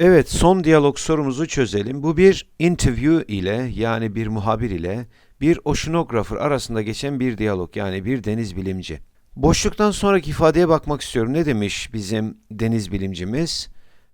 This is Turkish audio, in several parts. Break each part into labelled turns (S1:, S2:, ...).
S1: Evet, son diyalog sorumuzu çözelim. Bu bir interview ile yani bir muhabir ile bir oceanographer arasında geçen bir diyalog yani bir deniz bilimci. Boşluktan sonraki ifadeye bakmak istiyorum. Ne demiş bizim deniz bilimcimiz?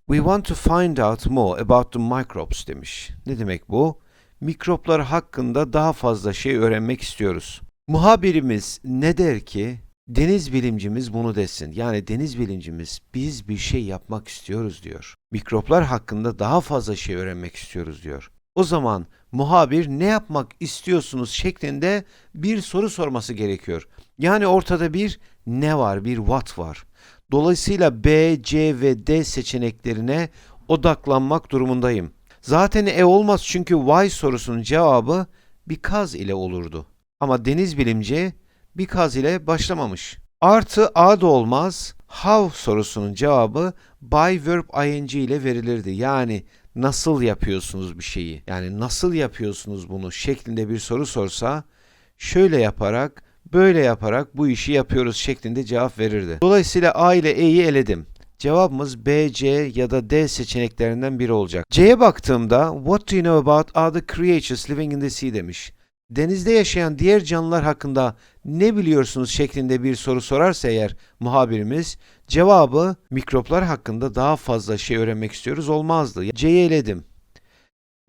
S1: We want to find out more about the microbes demiş. Ne demek bu? Mikroplar hakkında daha fazla şey öğrenmek istiyoruz. Muhabirimiz ne der ki? Deniz bilimcimiz bunu desin. Yani deniz bilimcimiz biz bir şey yapmak istiyoruz diyor. Mikroplar hakkında daha fazla şey öğrenmek istiyoruz diyor. O zaman muhabir ne yapmak istiyorsunuz şeklinde bir soru sorması gerekiyor. Yani ortada bir ne var, bir what var. Dolayısıyla B, C ve D seçeneklerine odaklanmak durumundayım. Zaten E olmaz çünkü why sorusunun cevabı because ile olurdu. Ama deniz bilimci because ile başlamamış. Artı A da olmaz. How sorusunun cevabı by verb ing ile verilirdi. Yani nasıl yapıyorsunuz bir şeyi? Yani nasıl yapıyorsunuz bunu şeklinde bir soru sorsa şöyle yaparak, böyle yaparak bu işi yapıyoruz şeklinde cevap verirdi. Dolayısıyla A ile E'yi eledim. Cevabımız B, C ya da D seçeneklerinden biri olacak. C'ye baktığımda What do you know about other creatures living in the sea demiş. Denizde yaşayan diğer canlılar hakkında ne biliyorsunuz şeklinde bir soru sorarsa eğer muhabirimiz cevabı mikroplar hakkında daha fazla şey öğrenmek istiyoruz olmazdı. C'yi eledim.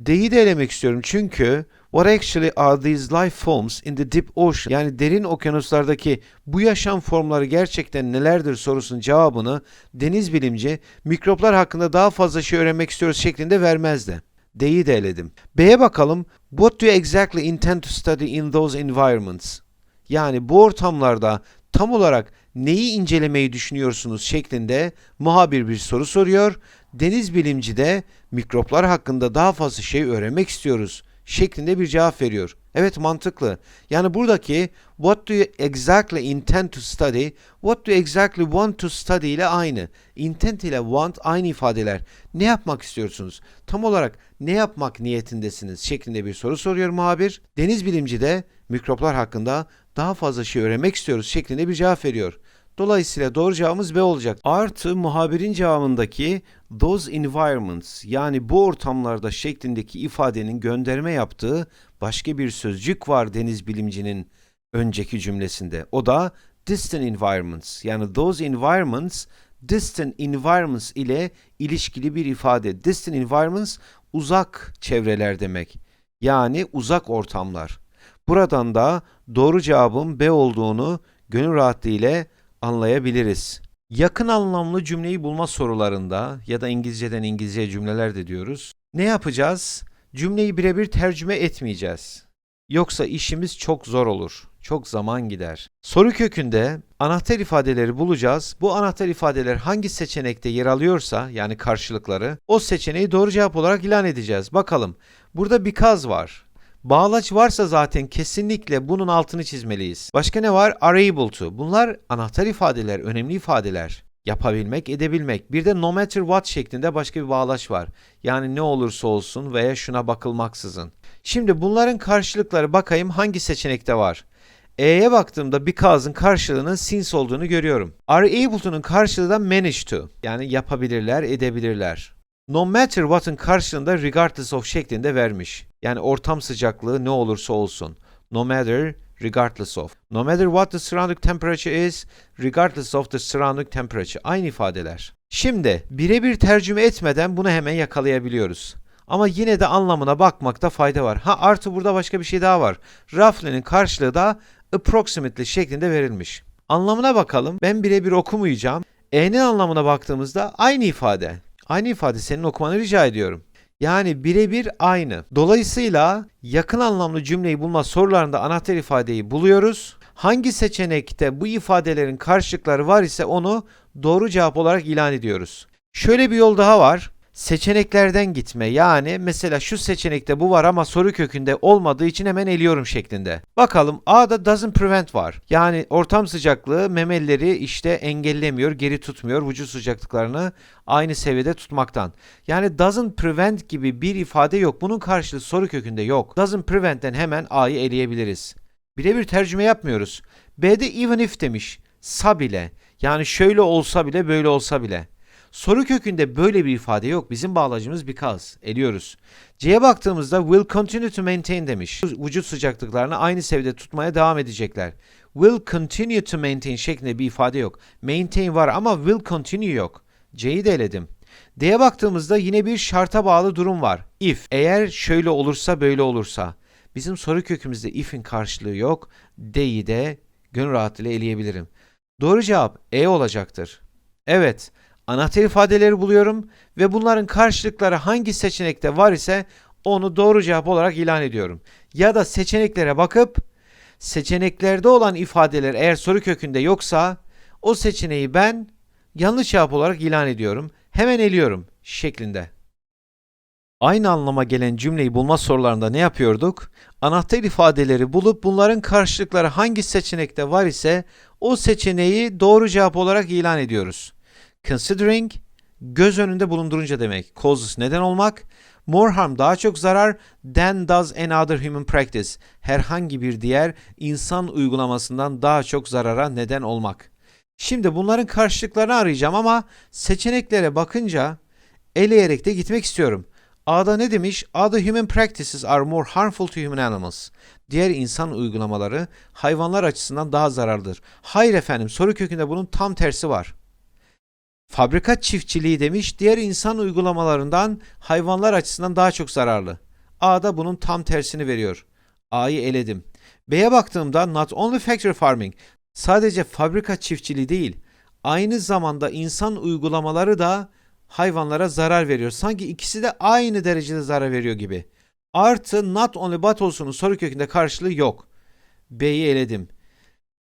S1: D'yi de elemek istiyorum çünkü What actually are these life forms in the deep ocean? Yani derin okyanuslardaki bu yaşam formları gerçekten nelerdir sorusunun cevabını deniz bilimci mikroplar hakkında daha fazla şey öğrenmek istiyoruz şeklinde vermezdi. D'yi de eledim. B'ye bakalım. What do you exactly intend to study in those environments? Yani bu ortamlarda tam olarak neyi incelemeyi düşünüyorsunuz şeklinde muhabir bir soru soruyor. Deniz bilimci de mikroplar hakkında daha fazla şey öğrenmek istiyoruz şeklinde bir cevap veriyor. Evet mantıklı. Yani buradaki what do you exactly intend to study, what do you exactly want to study ile aynı. Intend ile want aynı ifadeler. Ne yapmak istiyorsunuz? Tam olarak ne yapmak niyetindesiniz şeklinde bir soru soruyor muhabir. Deniz bilimci de mikroplar hakkında daha fazla şey öğrenmek istiyoruz şeklinde bir cevap veriyor. Dolayısıyla doğru cevabımız B olacak. Artı muhabirin cevabındaki those environments yani bu ortamlarda şeklindeki ifadenin gönderme yaptığı başka bir sözcük var deniz bilimcinin önceki cümlesinde. O da distant environments yani those environments distant environments ile ilişkili bir ifade. Distant environments uzak çevreler demek. Yani uzak ortamlar. Buradan da doğru cevabın B olduğunu gönül rahatlığı ile anlayabiliriz. Yakın anlamlı cümleyi bulma sorularında ya da İngilizceden İngilizceye cümleler de diyoruz. Ne yapacağız? Cümleyi birebir tercüme etmeyeceğiz. Yoksa işimiz çok zor olur. Çok zaman gider. Soru kökünde anahtar ifadeleri bulacağız. Bu anahtar ifadeler hangi seçenekte yer alıyorsa yani karşılıkları o seçeneği doğru cevap olarak ilan edeceğiz. Bakalım. Burada because var. Bağlaç varsa zaten kesinlikle bunun altını çizmeliyiz. Başka ne var? Are to. Bunlar anahtar ifadeler, önemli ifadeler. Yapabilmek, edebilmek. Bir de no matter what şeklinde başka bir bağlaç var. Yani ne olursa olsun veya şuna bakılmaksızın. Şimdi bunların karşılıkları bakayım hangi seçenekte var. E'ye baktığımda because'ın karşılığının since olduğunu görüyorum. Are able to'nun karşılığı da manage to. Yani yapabilirler, edebilirler. No matter what'ın karşılığında regardless of şeklinde vermiş. Yani ortam sıcaklığı ne olursa olsun. No matter, regardless of. No matter what the surrounding temperature is, regardless of the surrounding temperature. Aynı ifadeler. Şimdi birebir tercüme etmeden bunu hemen yakalayabiliyoruz. Ama yine de anlamına bakmakta fayda var. Ha artı burada başka bir şey daha var. Roughly'nin karşılığı da approximately şeklinde verilmiş. Anlamına bakalım. Ben birebir okumayacağım. E'nin anlamına baktığımızda aynı ifade. Aynı ifade senin okumanı rica ediyorum. Yani birebir aynı. Dolayısıyla yakın anlamlı cümleyi bulma sorularında anahtar ifadeyi buluyoruz. Hangi seçenekte bu ifadelerin karşılıkları var ise onu doğru cevap olarak ilan ediyoruz. Şöyle bir yol daha var. Seçeneklerden gitme yani mesela şu seçenekte bu var ama soru kökünde olmadığı için hemen eliyorum şeklinde. Bakalım A'da doesn't prevent var. Yani ortam sıcaklığı memelileri işte engellemiyor, geri tutmuyor vücut sıcaklıklarını aynı seviyede tutmaktan. Yani doesn't prevent gibi bir ifade yok. Bunun karşılığı soru kökünde yok. Doesn't prevent'ten hemen A'yı eleyebiliriz. Birebir tercüme yapmıyoruz. B'de even if demiş. Sa bile. Yani şöyle olsa bile böyle olsa bile. Soru kökünde böyle bir ifade yok. Bizim bağlacımız because. Eliyoruz. C'ye baktığımızda will continue to maintain demiş. Vücut sıcaklıklarını aynı seviyede tutmaya devam edecekler. Will continue to maintain şeklinde bir ifade yok. Maintain var ama will continue yok. C'yi de eledim. D'ye baktığımızda yine bir şarta bağlı durum var. If, eğer şöyle olursa böyle olursa. Bizim soru kökümüzde if'in karşılığı yok. D'yi de gönül rahatlığıyla eleyebilirim. Doğru cevap E olacaktır. Evet, anahtar ifadeleri buluyorum ve bunların karşılıkları hangi seçenekte var ise onu doğru cevap olarak ilan ediyorum. Ya da seçeneklere bakıp seçeneklerde olan ifadeler eğer soru kökünde yoksa o seçeneği ben yanlış cevap olarak ilan ediyorum. Hemen eliyorum şeklinde. Aynı anlama gelen cümleyi bulma sorularında ne yapıyorduk? Anahtar ifadeleri bulup bunların karşılıkları hangi seçenekte var ise o seçeneği doğru cevap olarak ilan ediyoruz. Considering göz önünde bulundurunca demek. Causes neden olmak. More harm daha çok zarar than does any other human practice. Herhangi bir diğer insan uygulamasından daha çok zarara neden olmak. Şimdi bunların karşılıklarını arayacağım ama seçeneklere bakınca eleyerek de gitmek istiyorum. A'da ne demiş? Other human practices are more harmful to human animals. Diğer insan uygulamaları hayvanlar açısından daha zararlıdır. Hayır efendim, soru kökünde bunun tam tersi var. Fabrika çiftçiliği demiş, diğer insan uygulamalarından hayvanlar açısından daha çok zararlı. A'da bunun tam tersini veriyor. A'yı eledim. B'ye baktığımda not only factory farming, sadece fabrika çiftçiliği değil, aynı zamanda insan uygulamaları da hayvanlara zarar veriyor. Sanki ikisi de aynı derecede zarar veriyor gibi. Artı not only but olsunun soru kökünde karşılığı yok. B'yi eledim.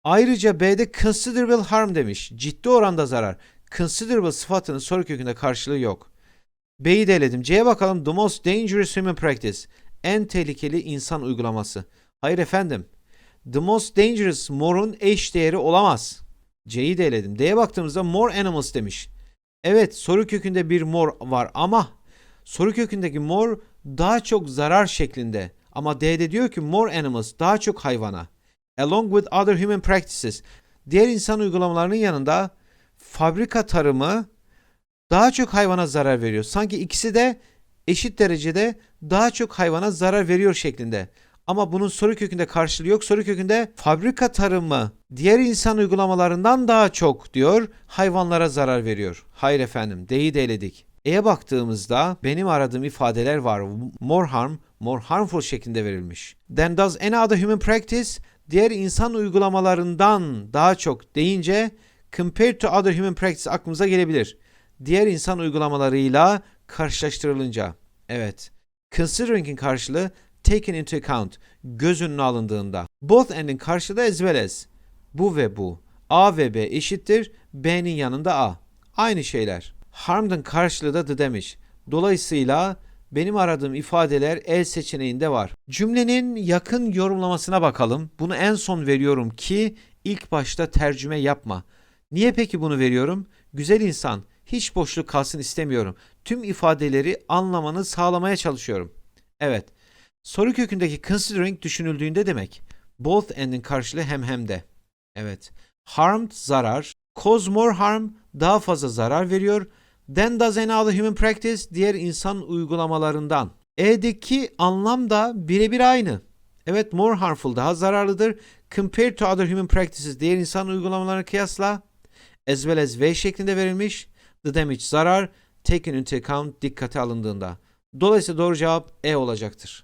S1: Ayrıca B'de considerable harm demiş. Ciddi oranda zarar. Considerable sıfatının soru kökünde karşılığı yok. B'yi de. C'ye bakalım. The most dangerous human practice. En tehlikeli insan uygulaması. Hayır efendim. The most dangerous more'un eş değeri olamaz. C'yi de. D'ye baktığımızda more animals demiş. Evet soru kökünde bir more var ama soru kökündeki more daha çok zarar şeklinde. Ama D'de diyor ki more animals daha çok hayvana. Along with other human practices. Diğer insan uygulamalarının yanında fabrika tarımı daha çok hayvana zarar veriyor. Sanki ikisi de eşit derecede daha çok hayvana zarar veriyor şeklinde. Ama bunun soru kökünde karşılığı yok. Soru kökünde fabrika tarımı diğer insan uygulamalarından daha çok diyor hayvanlara zarar veriyor. Hayır efendim D'yi de eledik. E'ye baktığımızda benim aradığım ifadeler var. More harm, more harmful şeklinde verilmiş. Then does any other human practice diğer insan uygulamalarından daha çok deyince compared to other human practice aklımıza gelebilir. Diğer insan uygulamalarıyla karşılaştırılınca. Evet. Considering'in karşılığı taken into account, göz önüne alındığında. Both and'in karşılığı as well as. Bu ve bu. A ve B eşittir. B'nin yanında A. Aynı şeyler. Harmed'ın karşılığı da the demiş. Dolayısıyla benim aradığım ifadeler el seçeneğinde var. Cümlenin yakın yorumlamasına bakalım. Bunu en son veriyorum ki ilk başta tercüme yapma. Niye peki bunu veriyorum? Güzel insan, hiç boşluk kalsın istemiyorum. Tüm ifadeleri anlamanı sağlamaya çalışıyorum. Evet. Soru kökündeki considering düşünüldüğünde demek. Both and'in karşılığı hem hem de. Evet. Harmed zarar. Cause more harm daha fazla zarar veriyor. Then does any other human practice diğer insan uygulamalarından. E'deki anlam da birebir aynı. Evet more harmful daha zararlıdır. Compared to other human practices diğer insan uygulamalarına kıyasla as well as V şeklinde verilmiş. The damage zarar taken into account dikkate alındığında. Dolayısıyla doğru cevap E olacaktır.